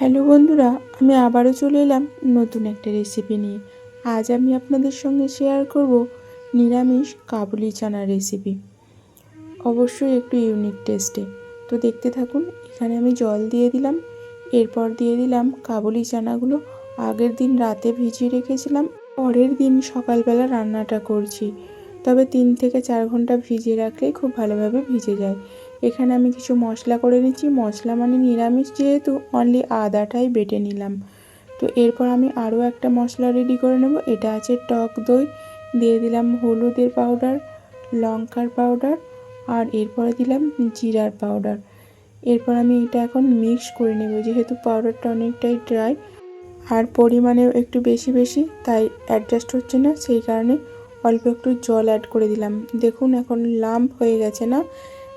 Hello বন্ধুরা, আমি আবারও চলে এলাম নতুন একটা রেসিপি নিয়ে। আজ আমি আপনাদের সঙ্গে শেয়ার করব নিরামিষ কাবুলি চানার রেসিপি অবশ্যই একটু ইউনিক টেস্টে তো দেখতে থাকুন, এখানে আমি জল দিয়ে দিলাম, এরপর দিয়ে দিলাম কাবুলি চানাগুলো। আগের দিন রাতে ভিজিয়ে রেখেছিলাম, পরের দিন সকালবেলা রান্নাটা করছি। তবে তিন থেকে চার ঘণ্টা ভিজিয়ে রাখলেই খুব ভালোভাবে ভিজে যায়। এখানে আমি কিছু মশলা করে নিচ্ছি। মশলা মানে নিরামিষ যেহেতু অনলি আদাটাই বেটে নিলাম। তো এরপর আমি আরও একটা মশলা রেডি করে নেব। এটা আছে টক দই। দিয়ে দিলাম হলুদের পাউডার লঙ্কার পাউডার আর এরপরে দিলাম জিরার পাউডার এরপর আমি এটা এখন মিক্স করে নেব, যেহেতু পাউডারটা অনেকটাই ড্রাই আর পরিমাণেও একটু বেশি বেশি, তাই অ্যাডজাস্ট হচ্ছে না। সেই কারণে অল্প একটু জল অ্যাড করে দিলাম। দেখুন, এখন লাম্প হয়ে গেছে না?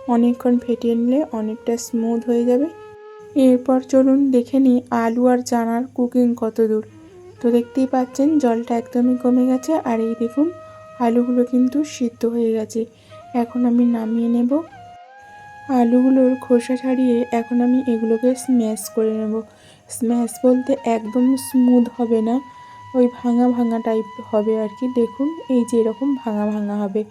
অনেকক্ষণ ফেটিয়ে নিলে অনেকটা স্মুথ হয়ে যাবে। এরপর চলুন দেখে নিই আলু আর চানার কুকিং কত দূর। তো দেখতেই পাচ্ছেন জলটা একদমই কমে গেছে আর এই দেখুন আলুগুলো কিন্তু সিদ্ধ হয়ে গেছে। এখন আমি নামিয়ে নেব। আলুগুলোর খোসা ছাড়িয়ে এখন আমি এগুলোকে স্ম্যাশ করে নেব। স্ম্যাশ বলতে একদম স্মুথ হবে না। ওই ভাঙা ভাঙা টাইপ হবে আর কি। দেখুন এই যে এরকম ভাঙা ভাঙা হবে।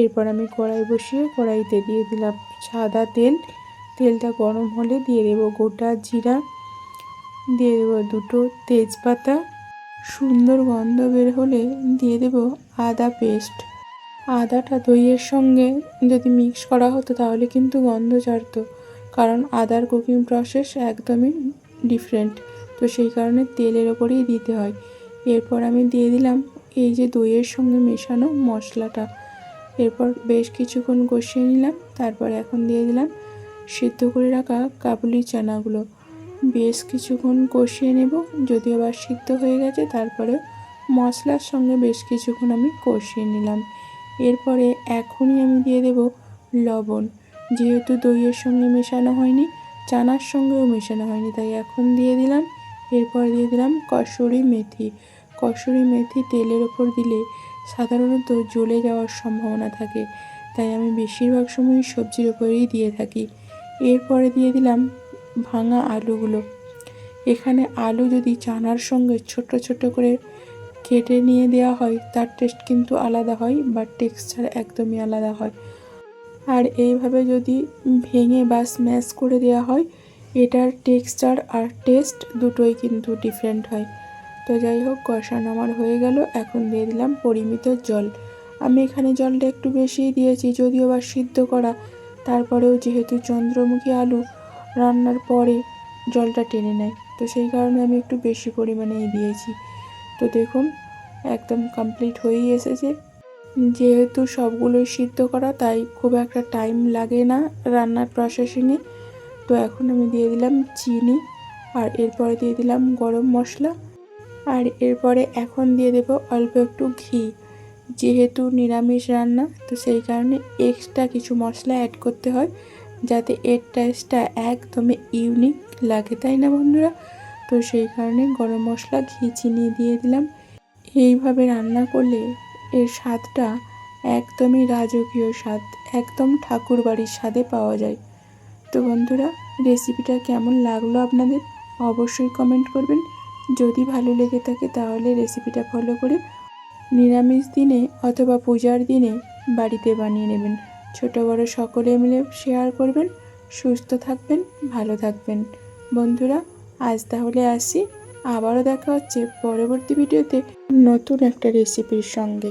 এরপর আমি কড়াই বসিয়ে কড়াইতে দিয়ে দিলাম সাদা তেল। তেলটা গরম হলে দিয়ে দেবো গোটা জিরা। দিয়ে দেবো দুটো তেজপাতা। সুন্দর গন্ধ বের হলে দিয়ে দেবো আদা পেস্ট। আদাটা দইয়ের সঙ্গে যদি মিক্স করা হতো তাহলে কিন্তু গন্ধ ছাড়তো, কারণ আদার কুকিং প্রসেস একদমই ডিফারেন্ট। তো সেই কারণে তেলের ওপরেই দিতে হয়। এরপর আমি দিয়ে দিলাম এই যে দইয়ের সঙ্গে মেশানো মশলাটা। এরপর বেশ কিছুক্ষণ কষিয়ে নিলাম, তারপর এখন দিয়ে দিলাম সিদ্ধ করে রাখা কাবুলি চানাগুলো। বেশ কিছুক্ষণ কষিয়ে নেব, যদিও আবার সিদ্ধ হয়ে গেছে তারপরে মশলার সঙ্গে বেশ কিছুক্ষণ আমি কষিয়ে নিলাম। এরপরে এখনই আমি দিয়ে দেব লবণ। যেহেতু দইয়ের সঙ্গে মেশানো হয়নি, চানার সঙ্গেও মেশানো হয়নি, তাই এখন দিয়ে দিলাম। এরপর দিয়ে দিলাম কসুরি মেথি। কসুরি মেথি তেলের ওপর দিলে সাধারণত জ্বলে যাওয়ার সম্ভাবনা থাকে। তাই আমি বেশিরভাগ সময় সবজির ওপরেই দিয়ে থাকি। এরপরে দিয়ে দিলাম ভাঙা আলুগুলো। এখানে আলু যদি চানার সঙ্গে ছোট ছোট করে কেটে নিয়ে দেওয়া হয়, তার টেস্ট কিন্তু আলাদা হয় বা টেক্সচার একদমই আলাদা হয়। আর এইভাবে যদি ভেঙে বা স্ম্যাশ করে দেওয়া হয়, এটার টেক্সচার আর টেস্ট দুটোই কিন্তু ডিফারেন্ট হয়। তো যাই হোক কষানো আমার হয়ে গেল। এখন দিয়ে দিলাম পরিমিত জল। আমি এখানে জলটা একটু বেশিই দিয়েছি, যদিও বা সিদ্ধ করা। তারপরেও যেহেতু চন্দ্রমুখী আলু রান্নার পরে জলটা টেনে নেয়, তো সেই কারণে আমি একটু বেশি পরিমাণেই দিয়েছি। তো দেখুন, একদম কমপ্লিট হয়েই এসেছে। যেহেতু সবগুলোই সিদ্ধ করা, তাই খুব একটা টাইম লাগে না রান্নার প্রসেসিংয়ে তো এখন আমি দিয়ে দিলাম চিনি, আর এরপরে দিয়ে দিলাম গরম মশলা। আর এরপরে এখন দিয়ে দেব অল্প একটু ঘি। যেহেতু নিরামিষ রান্না, তো সেই কারণে এক্সট্রা কিছু মশলা অ্যাড করতে হয়, যাতে এর টেস্টটা একদমই ইউনিক লাগে, তাই না বন্ধুরা? তো সেই কারণে গরম মশলা, ঘি চিনি দিয়ে দিলাম। এইভাবে রান্না করলে এর স্বাদটা একদমই রাজকীয় স্বাদ, একদম ঠাকুর বাড়ির স্বাদে পাওয়া যায়। তো বন্ধুরা রেসিপিটা কেমন লাগল আপনাদের? অবশ্যই কমেন্ট করবেন। যদি ভালো লেগে থাকে তাহলে রেসিপিটা ফলো করে নিরামিষ দিনে অথবা পূজার দিনে বাড়িতে বানিয়ে নেবেন। ছোট বড় সকলে মিলে শেয়ার করবেন। সুস্থ থাকবেন, ভালো থাকবেন। বন্ধুরা, আজ তাহলে আসি। আবারও দেখা হচ্ছে পরবর্তী ভিডিওতে নতুন একটা রেসিপির সঙ্গে।